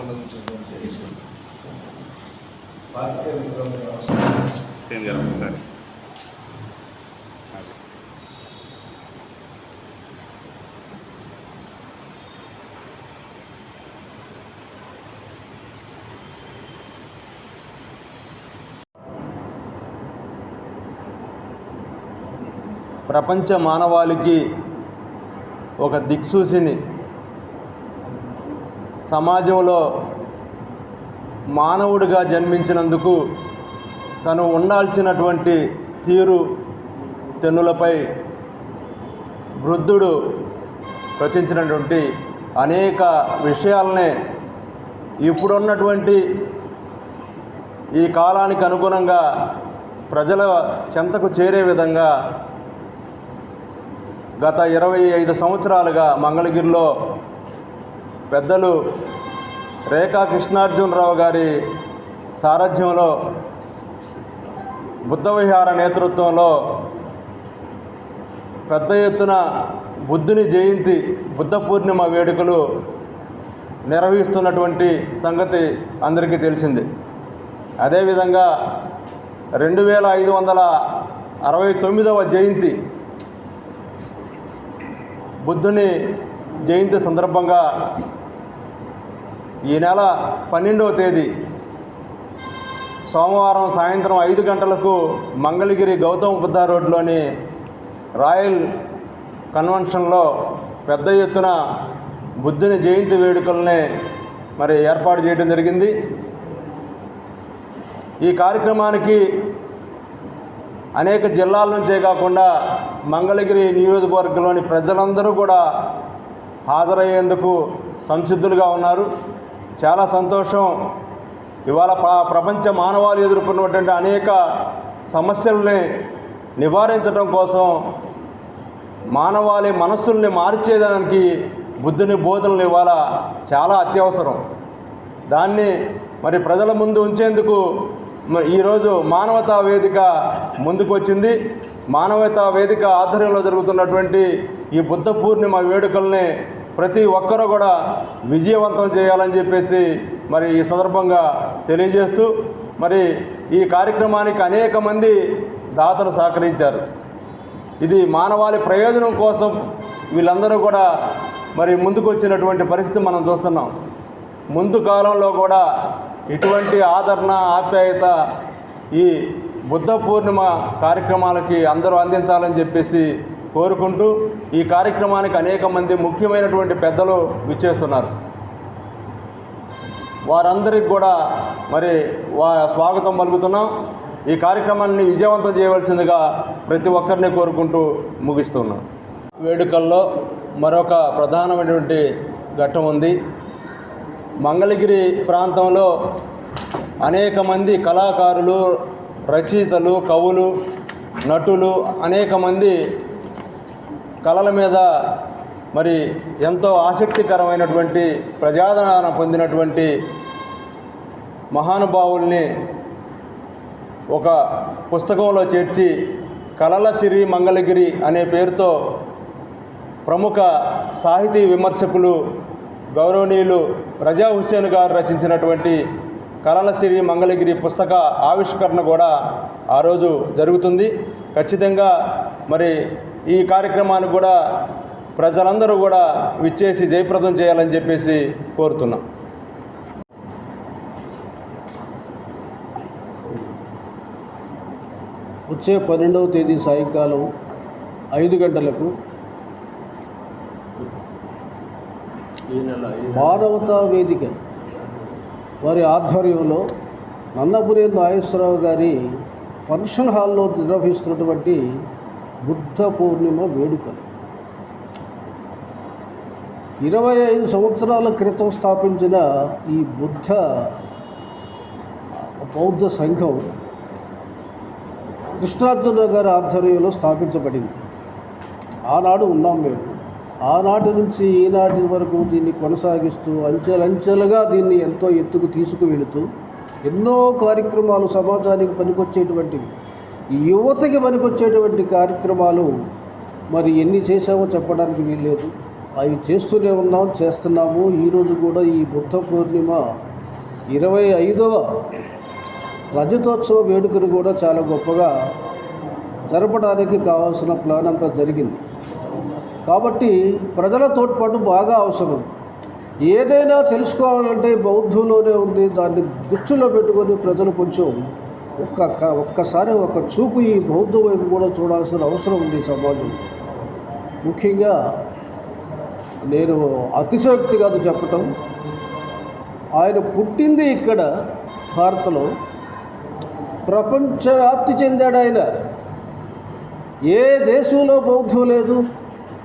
సంబంధించినటువంటి పాత్రికేయ మిత్రులకు నమస్కారం అదే. ప్రపంచ మానవాళికి ఒక దిక్సూచిని సమాజంలో మానవుడిగా జన్మించినందుకు తను ఉండాల్సినటువంటి తీరు తెన్నులపై వృద్ధుడు రచించినటువంటి అనేక విషయాలనే ఇప్పుడున్నటువంటి ఈ కాలానికి అనుగుణంగా ప్రజల చెంతకు చేరే విధంగా గత ఇరవై ఐదు సంవత్సరాలుగా మంగళగిరిలో పెద్దలు రేఖా కృష్ణార్జునరావు గారి సారథ్యంలో బుద్ధ విహార నేతృత్వంలో పెద్ద ఎత్తున బుద్ధుని జయంతి బుద్ధ పూర్ణిమ వేడుకలు నిర్వహిస్తున్నటువంటి సంగతి అందరికీ తెలిసింది. అదేవిధంగా రెండు వేల ఐదు వందల అరవై తొమ్మిదవ జయంతి బుద్ధుని జయంతి సందర్భంగా ఈ నెల పన్నెండవ తేదీ సోమవారం సాయంత్రం ఐదు గంటలకు మంగళగిరి గౌతమ బుద్ధ రోడ్లోని రాయల్ కన్వెన్షన్లో పెద్ద ఎత్తున బుద్ధుని జయంతి వేడుకల్ని మరి ఏర్పాటు చేయడం జరిగింది. ఈ కార్యక్రమానికి అనేక జిల్లాల నుంచే కాకుండా మంగళగిరి నియోజకవర్గంలోని ప్రజలందరూ కూడా హాజరయ్యేందుకు సంసిద్ధులుగా ఉన్నారు. చాలా సంతోషం. ఇవాళ ప్రపంచ మానవాళి ఎదుర్కొన్నటువంటి అనేక సమస్యల్ని నివారించడం కోసం మానవాళి మనస్సుల్ని మార్చేదానికి బుద్ధుని బోధనలు ఇవాళ చాలా అత్యవసరం. దాన్ని మరి ప్రజల ముందు ఉంచేందుకు ఈరోజు మానవతా వేదిక ముందుకు వచ్చింది మానవతా వేదిక ఆధ్వర్యంలో జరుగుతున్నటువంటి ఈ బుద్ధ పూర్ణిమ వేడుకల్ని ప్రతి ఒక్కరూ కూడా విజయవంతం చేయాలని చెప్పేసి మరి ఈ సందర్భంగా తెలియజేస్తూ మరి ఈ కార్యక్రమానికి అనేక మంది దాతలు సహకరించారు. ఇది మానవాళి ప్రయోజనం కోసం వీళ్ళందరూ కూడా మరి ముందుకు వచ్చినటువంటి పరిస్థితి మనం చూస్తున్నాం. ముందు కాలంలో కూడా ఇటువంటి ఆదరణ ఆప్యాయత ఈ బుద్ధ పూర్ణిమ కార్యక్రమాలకి అందరూ అందించాలని చెప్పేసి కోరుకుంటూ ఈ కార్యక్రమానికి అనేక మంది ముఖ్యమైనటువంటి పెద్దలు విచ్చేస్తున్నారు. వారందరికి కూడా మరి వా స్వాగతం పలుకుతున్నాం. ఈ కార్యక్రమాన్ని విజయవంతం చేయవలసిందిగా ప్రతి ఒక్కరిని కోరుకుంటూ ముగిస్తున్నాం. వేడుకల్లో మరొక ప్రధానమైనటువంటి ఘట్టం ఉంది. మంగళగిరి ప్రాంతంలో అనేక మంది కళాకారులు రచయితలు కవులు నటులు అనేక మంది కళల మీద మరి ఎంతో ఆసక్తికరమైనటువంటి ప్రజాదరణ పొందినటువంటి మహానుభావుల్ని ఒక పుస్తకంలో చేర్చి కళల సిరి మంగళగిరి అనే పేరుతో ప్రముఖ సాహితీ విమర్శకులు గౌరవనీయులు రజా హుస్సేన్ గారు రచించినటువంటి కళల సిరి మంగళగిరి పుస్తక ఆవిష్కరణ కూడా ఆ రోజు జరుగుతుంది. ఖచ్చితంగా మరి ఈ కార్యక్రమానికి కూడా ప్రజలందరూ కూడా విచ్చేసి జయప్రదం చేయాలని చెప్పేసి కోరుతున్నాం. వచ్చే పన్నెండవ తేదీ సాయంకాలం ఐదు గంటలకు ఈ నెల మానవతా వేదిక వారి ఆధ్వర్యంలో నన్నపురి నాగేశ్వరరావు గారి ఫంక్షన్ హాల్లో నిర్వహిస్తున్నటువంటి బుద్ధ పూర్ణిమ వేడుకలు ఇరవై ఐదు సంవత్సరాల క్రితం స్థాపించిన ఈ బుద్ధ బౌద్ధ సంఘం కృష్ణార్జున గారి ఆధ్వర్యంలో స్థాపించబడింది. ఆనాడు ఉన్నాం మేము. ఆనాటి నుంచి ఈనాటి వరకు దీన్ని కొనసాగిస్తూ అంచెలంచెలుగా దీన్ని ఎంతో ఎత్తుకు తీసుకువెళుతూ ఎన్నో కార్యక్రమాలు సమాజానికి పనికొచ్చేటువంటివి యువతకి పనికొచ్చేటువంటి కార్యక్రమాలు మరి ఎన్ని చేశామో చెప్పడానికి వీల్లేదు. అవి చేస్తూనే ఉన్నాం చేస్తున్నాము. ఈరోజు కూడా ఈ బుద్ధ పూర్ణిమ ఇరవై ఐదవ రజతోత్సవ వేడుకను కూడా చాలా గొప్పగా జరపడానికి కావాల్సిన ప్లాన్ అంతా జరిగింది. కాబట్టి ప్రజల తోడ్పాటు బాగా అవసరం. ఏదైనా తెలుసుకోవాలంటే బౌద్ధంలోనే ఉంది. దాన్ని దృష్టిలో పెట్టుకొని ప్రజలు కొంచెం ఒక్క ఒక్కసారి ఒక చూపు ఈ బౌద్ధ వైపు కూడా చూడాల్సిన అవసరం ఉంది ఈ సమాజం ముఖ్యంగా నేను అతిశయోక్తి కాదు చెప్పటం. ఆయన పుట్టింది ఇక్కడ భారత్లో. ప్రపంచవ్యాప్తి చెందాడు ఆయన. ఏ దేశంలో బౌద్ధం లేదు?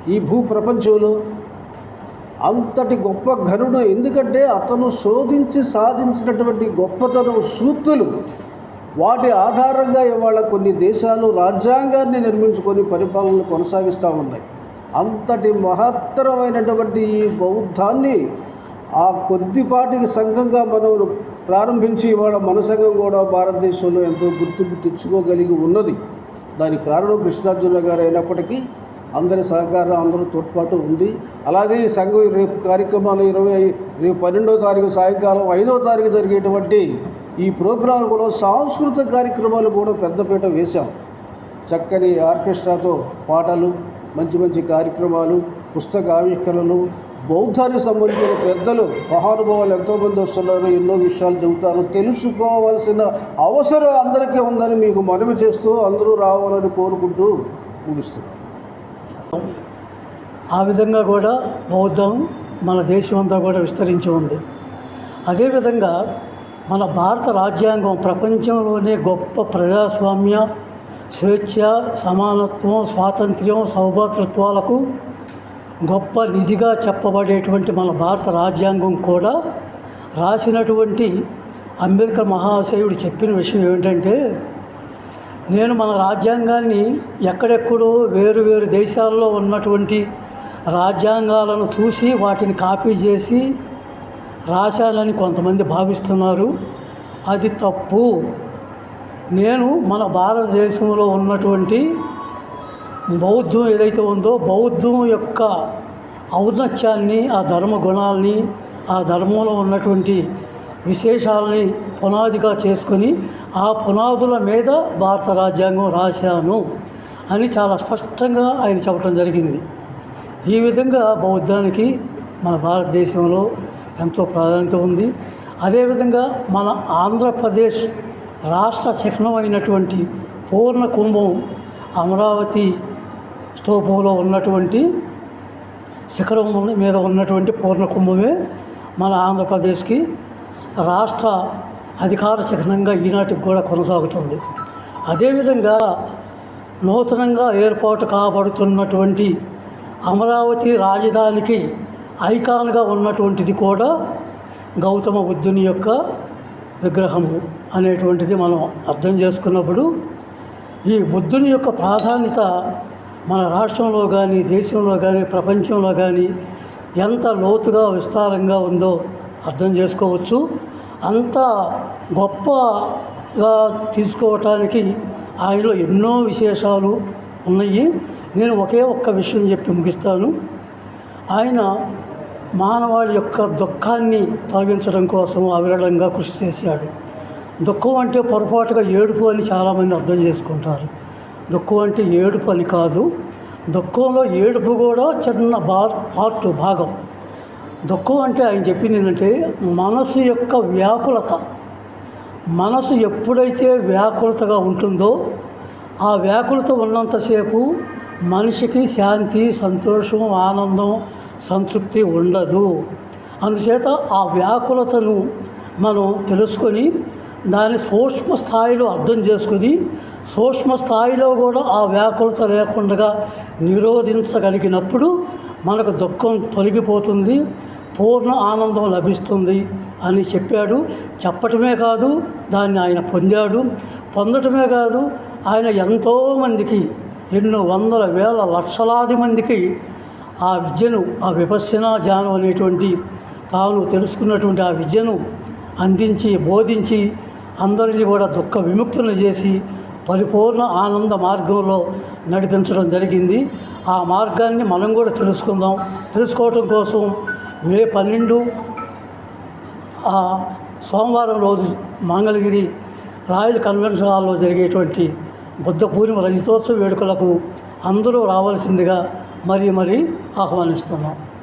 ఈ భూ ప్రపంచంలో అంతటి గొప్ప ఘనుడు ఎందుకంటే అతను శోధించి సాధించినటువంటి గొప్పతనం సూక్తులు. వాటి ఆధారంగా ఇవాళ కొన్ని దేశాలు రాజ్యాంగాన్ని నిర్మించుకొని పరిపాలన కొనసాగిస్తూ ఉన్నాయి. అంతటి మహత్తరమైనటువంటి ఈ బౌద్ధాన్ని ఆ కొద్దిపాటి సంఘంగా మనం ప్రారంభించి ఇవాళ మన సంఘం కూడా భారతదేశంలో ఎంతో గుర్తింపు తెచ్చుకోగలిగి ఉన్నది. దానికి కారణం కృష్ణార్జున గారు అయినప్పటికీ అందరి సహకారం అందరూ తోడ్పాటు ఉంది. అలాగే ఈ సంఘం రేపు కార్యక్రమాలు ఇరవై రేపు పన్నెండో తారీఖు సాయంకాలం ఐదో తారీఖు జరిగేటువంటి ఈ ప్రోగ్రాం కూడా సాంస్కృతిక కార్యక్రమాలు కూడా పెద్దపీట వేశాం. చక్కని ఆర్కెస్ట్రాతో పాటలు మంచి మంచి కార్యక్రమాలు పుస్తక ఆవిష్కరణలు బౌద్ధానికి సంబంధించిన పెద్దలు మహానుభావులు ఎంతోమంది వస్తున్నారు ఎన్నో విషయాలు చెబుతారు. తెలుసుకోవాల్సిన అవసరం అందరికీ ఉందని మీకు మనవి చేస్తూ అందరూ రావాలని కోరుకుంటూ ముగిస్తున్నాను ఆ విధంగా కూడా బౌద్ధం మన దేశం అంతా కూడా విస్తరించి ఉంది. అదేవిధంగా మన భారత రాజ్యాంగం ప్రపంచంలోనే గొప్ప ప్రజాస్వామ్య స్వేచ్ఛ సమానత్వం స్వాతంత్ర్యం సౌభాతృత్వాలకు గొప్ప నిధిగా చెప్పబడేటువంటి మన భారత రాజ్యాంగం కూడా రాసినటువంటి అంబేద్కర్ మహాశయుడు చెప్పిన విషయం ఏమిటంటే నేను మన రాజ్యాంగాన్ని ఎక్కడెక్కడో వేరు వేరు దేశాల్లో ఉన్నటువంటి రాజ్యాంగాలను చూసి వాటిని కాపీ చేసి రాశానని కొంతమంది భావిస్తున్నారు. అది తప్పు. నేను మన భారతదేశంలో ఉన్నటువంటి బౌద్ధం ఏదైతే ఉందో బౌద్ధం యొక్క ఔన్నత్యాన్ని ఆ ధర్మ గుణాలని ఆ ధర్మంలో ఉన్నటువంటి విశేషాలని పునాదిగా చేసుకొని ఆ పునాదుల మీద భారత రాజ్యాంగం రాశాను అని చాలా స్పష్టంగా ఆయన చెప్పడం జరిగింది. ఈ విధంగా బౌద్ధానికి మన భారతదేశంలో ఎంతో ప్రాధాన్యత ఉంది. అదేవిధంగా మన ఆంధ్రప్రదేశ్ రాష్ట్ర చిహ్నమైనటువంటి పూర్ణ కుంభం అమరావతి స్తూపంలో ఉన్నటువంటి శిఖరం మీద ఉన్నటువంటి పూర్ణ కుంభమే మన ఆంధ్రప్రదేశ్కి రాష్ట్ర అధికార చిహ్నంగా ఈనాటికి కూడా కొనసాగుతుంది. అదేవిధంగా నూతనంగా ఏర్పాటు కాబడుతున్నటువంటి అమరావతి రాజధానికి ఐకాన్గా ఉన్నటువంటిది కూడా గౌతమ బుద్ధుని యొక్క విగ్రహము అనేటువంటిది మనం అర్థం చేసుకున్నప్పుడు ఈ బుద్ధుని యొక్క ప్రాధాన్యత మన రాష్ట్రంలో కానీ దేశంలో కానీ ప్రపంచంలో కానీ ఎంత లోతుగా విస్తారంగా ఉందో అర్థం చేసుకోవచ్చు. అంత గొప్పగా తీసుకోవటానికి ఆయనలో ఎన్నో విశేషాలు ఉన్నాయి. నేను ఒకే ఒక్క విషయం చెప్పి ముగిస్తాను. ఆయన మానవాళి యొక్క దుఃఖాన్ని తొలగించడం కోసం అవిరళంగా కృషి చేశాడు. దుఃఖం అంటే పొరపాటుగా ఏడుపు అని చాలామంది అర్థం చేసుకుంటారు. దుఃఖం అంటే ఏడుపు అని కాదు. దుఃఖంలో ఏడుపు కూడా చిన్న బా పార్ట్ భాగం. దుఃఖం అంటే ఆయన చెప్పింది ఏంటంటే మనసు యొక్క వ్యాకులత. మనసు ఎప్పుడైతే వ్యాకులతగా ఉంటుందో ఆ వ్యాకులత ఉన్నంతసేపు మనిషికి శాంతి సంతోషం ఆనందం సంతృప్తి ఉండదు. అందుచేత ఆ వ్యాకులతను మనం తెలుసుకొని దాని సూక్ష్మ స్థాయిలో అర్థం చేసుకుని సూక్ష్మ స్థాయిలో కూడా ఆ వ్యాకులత లేకుండా నిరోధించగలిగినప్పుడు మనకు దుఃఖం తొలగిపోతుంది పూర్ణ ఆనందం లభిస్తుంది అని చెప్పాడు. చెప్పటమే కాదు దాన్ని ఆయన పొందాడు. పొందటమే కాదు ఆయన ఎంతోమందికి ఎన్నో వందల వేల లక్షలాది మందికి ఆ విద్యను ఆ విపశ్యనా ధ్యానం అనేటువంటి తాను తెలుసుకున్నటువంటి ఆ విద్యను అందించి బోధించి అందరినీ కూడా దుఃఖ విముక్తులను చేసి పరిపూర్ణ ఆనంద మార్గంలో నడిపించడం జరిగింది. ఆ మార్గాన్ని మనం కూడా తెలుసుకుందాం. తెలుసుకోవటం కోసం మే పన్నెండు సోమవారం రోజు మంగళగిరి రాయల్ కన్వెన్షన్ హాల్లో జరిగేటువంటి బుద్ధ పూర్ణిమ రజతోత్సవ వేడుకలకు అందరూ రావాల్సిందిగా మరీ మరీ ఆహ్వానిస్తున్నాం.